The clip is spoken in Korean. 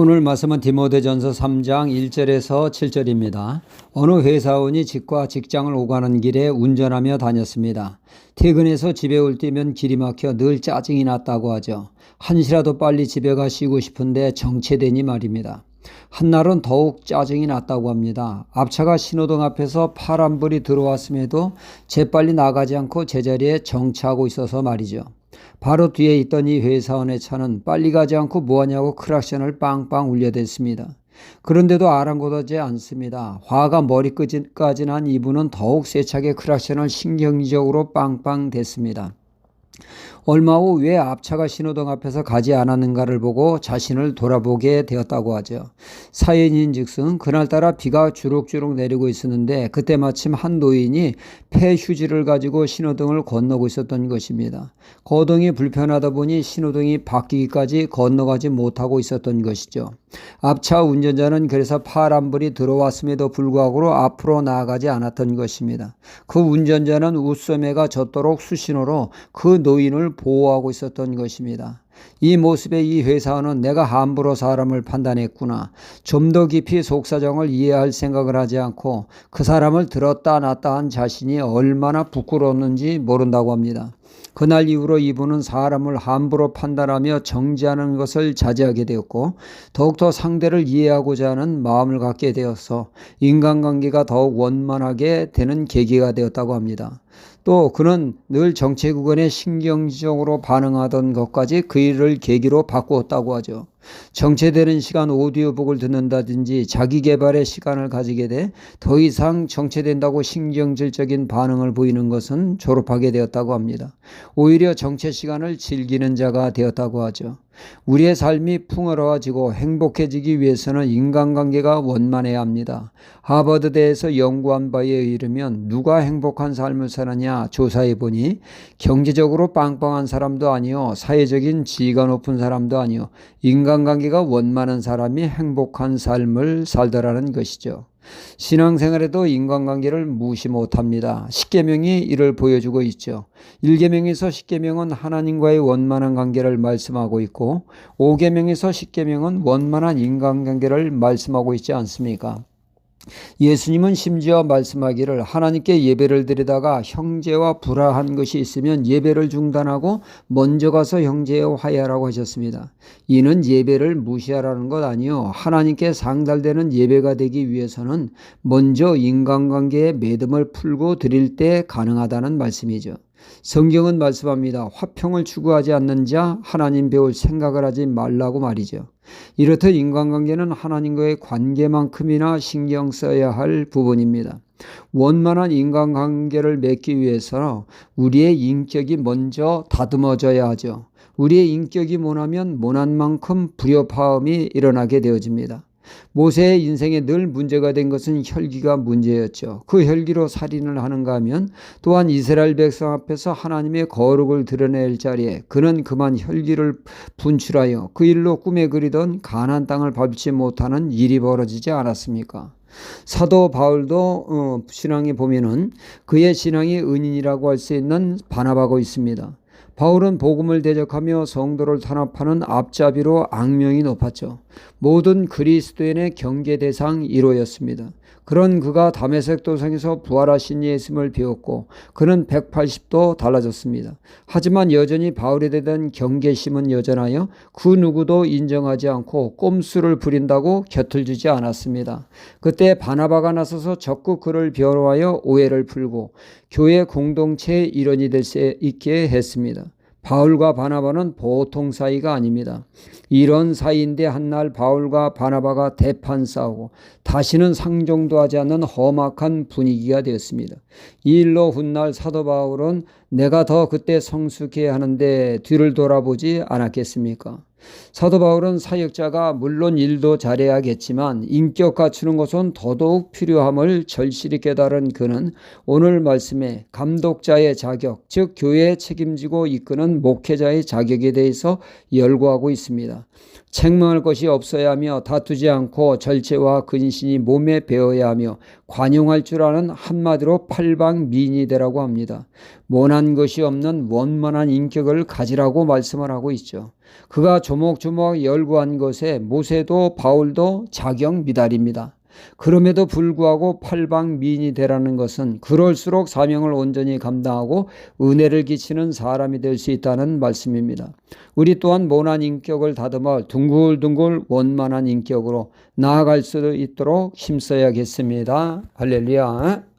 오늘 말씀은 디모데전서 3장 1절에서 7절입니다. 어느 회사원이 집과 직장을 오가는 길에 운전하며 다녔습니다. 퇴근해서 집에 올 때면 길이 막혀 늘 짜증이 났다고 하죠. 한시라도 빨리 집에 가시고 싶은데 정체되니 말입니다. 한날은 더욱 짜증이 났다고 합니다. 앞차가 신호등 앞에서 파란불이 들어왔음에도 재빨리 나가지 않고 제자리에 정차하고 있어서 말이죠. 바로 뒤에 있던 이 회사원의 차는 빨리 가지 않고 뭐하냐고 크락션을 빵빵 울려댔습니다. 그런데도 아랑곳하지 않습니다. 화가 머리끝까지 난 이분은 더욱 세차게 크락션을 신경적으로 빵빵 댔습니다. 얼마 후 왜 앞차가 신호등 앞에서 가지 않았는가를 보고 자신을 돌아보게 되었다고 하죠. 사연인 즉슨 그날따라 비가 주룩주룩 내리고 있었는데 그때 마침 한 노인이 폐 휴지를 가지고 신호등을 건너고 있었던 것입니다. 거동이 불편하다 보니 신호등이 바뀌기까지 건너가지 못하고 있었던 것이죠. 앞차 운전자는 그래서 파란불이 들어왔음에도 불구하고 앞으로 나아가지 않았던 것입니다. 그 운전자는 웃소매가 젖도록 수신호로 그 노인을 보호하고 있었던 것입니다. 이 모습에 이 회사원은 내가 함부로 사람을 판단했구나. 좀 더 깊이 속사정을 이해할 생각을 하지 않고 그 사람을 들었다 놨다 한 자신이 얼마나 부끄러웠는지 모른다고 합니다. 그날 이후로 이분은 사람을 함부로 판단하며 정지하는 것을 자제하게 되었고 더욱더 상대를 이해하고자 하는 마음을 갖게 되어서 인간관계가 더욱 원만하게 되는 계기가 되었다고 합니다. 또 그는 늘 정체구간에 신경적으로 반응하던 것까지 그 일을 계기로 바꾸었다고 하죠. 정체되는 시간 오디오북을 듣는다든지 자기 개발의 시간을 가지게 돼 더 이상 정체된다고 신경질적인 반응을 보이는 것은 졸업하게 되었다고 합니다. 오히려 정체 시간을 즐기는 자가 되었다고 하죠. 우리의 삶이 풍요로워지고 행복해지기 위해서는 인간관계가 원만해야 합니다. 하버드대에서 연구한 바에 의르면 누가 행복한 삶을 사느냐 조사해 보니 경제적으로 빵빵한 사람도 아니요 사회적인 지위가 높은 사람도 아니요 인간 관계가 원만한 사람이 행복한 삶을 살더라는 것이죠. 신앙생활에도 인간관계를 무시 못합니다. 십계명이 이를 보여주고 있죠. 일계명에서 십계명은 하나님과의 원만한 관계를 말씀하고 있고 오계명에서 십계명은 원만한 인간관계를 말씀하고 있지 않습니까? 예수님은 심지어 말씀하기를 하나님께 예배를 드리다가 형제와 불화한 것이 있으면 예배를 중단하고 먼저 가서 형제와 화해하라고 하셨습니다. 이는 예배를 무시하라는 것 아니요 하나님께 상달되는 예배가 되기 위해서는 먼저 인간관계의 매듭을 풀고 드릴 때 가능하다는 말씀이죠. 성경은 말씀합니다. 화평을 추구하지 않는 자 하나님 배울 생각을 하지 말라고 말이죠. 이렇듯 인간관계는 하나님과의 관계만큼이나 신경 써야 할 부분입니다. 원만한 인간관계를 맺기 위해서 우리의 인격이 먼저 다듬어져야 하죠. 우리의 인격이 모나면 모난 만큼 불협화음이 일어나게 되어집니다. 모세의 인생에 늘 문제가 된 것은 혈기가 문제였죠. 그 혈기로 살인을 하는가 하면 또한 이스라엘 백성 앞에서 하나님의 거룩을 드러낼 자리에 그는 그만 혈기를 분출하여 그 일로 꿈에 그리던 가난 땅을 밟지 못하는 일이 벌어지지 않았습니까? 사도 바울도 어, 신앙에 보면은 그의 신앙이 은인이라고 할 수 있는 바나바고 있습니다. 바울은 복음을 대적하며 성도를 탄압하는 앞잡이로 악명이 높았죠. 모든 그리스도인의 경계 대상 1호였습니다. 그런 그가 담에색 도상에서 부활하신 예수님을 배웠고 그는 180도 달라졌습니다. 하지만 여전히 바울에 대한 경계심은 여전하여 그 누구도 인정하지 않고 꼼수를 부린다고 곁을 주지 않았습니다. 그때 바나바가 나서서 적극 그를 변호하여 오해를 풀고 교회 공동체의 일원이 될 수 있게 했습니다. 바울과 바나바는 보통 사이가 아닙니다. 이런 사이인데 한날 바울과 바나바가 대판 싸우고 다시는 상종도 하지 않는 험악한 분위기가 되었습니다. 이 일로 훗날 사도 바울은 내가 더 그때 성숙해야 하는데 뒤를 돌아보지 않았겠습니까? 사도 바울은 사역자가 물론 일도 잘해야겠지만 인격 갖추는 것은 더더욱 필요함을 절실히 깨달은 그는 오늘 말씀에 감독자의 자격, 즉 교회에 책임지고 이끄는 목회자의 자격에 대해서 열거하고 있습니다. 책망할 것이 없어야 하며 다투지 않고 절제와 근신이 몸에 배어야 하며 관용할 줄 아는 한마디로 팔방 미인이 되라고 합니다. 모난 것이 없는 원만한 인격을 가지라고 말씀을 하고 있죠. 그가 조목조목 열구한 것에 모세도 바울도 자격 미달입니다. 그럼에도 불구하고 팔방 미인이 되라는 것은 그럴수록 사명을 온전히 감당하고 은혜를 끼치는 사람이 될 수 있다는 말씀입니다. 우리 또한 모난 인격을 다듬어 둥글둥글 원만한 인격으로 나아갈 수 있도록 힘써야겠습니다. 할렐루야.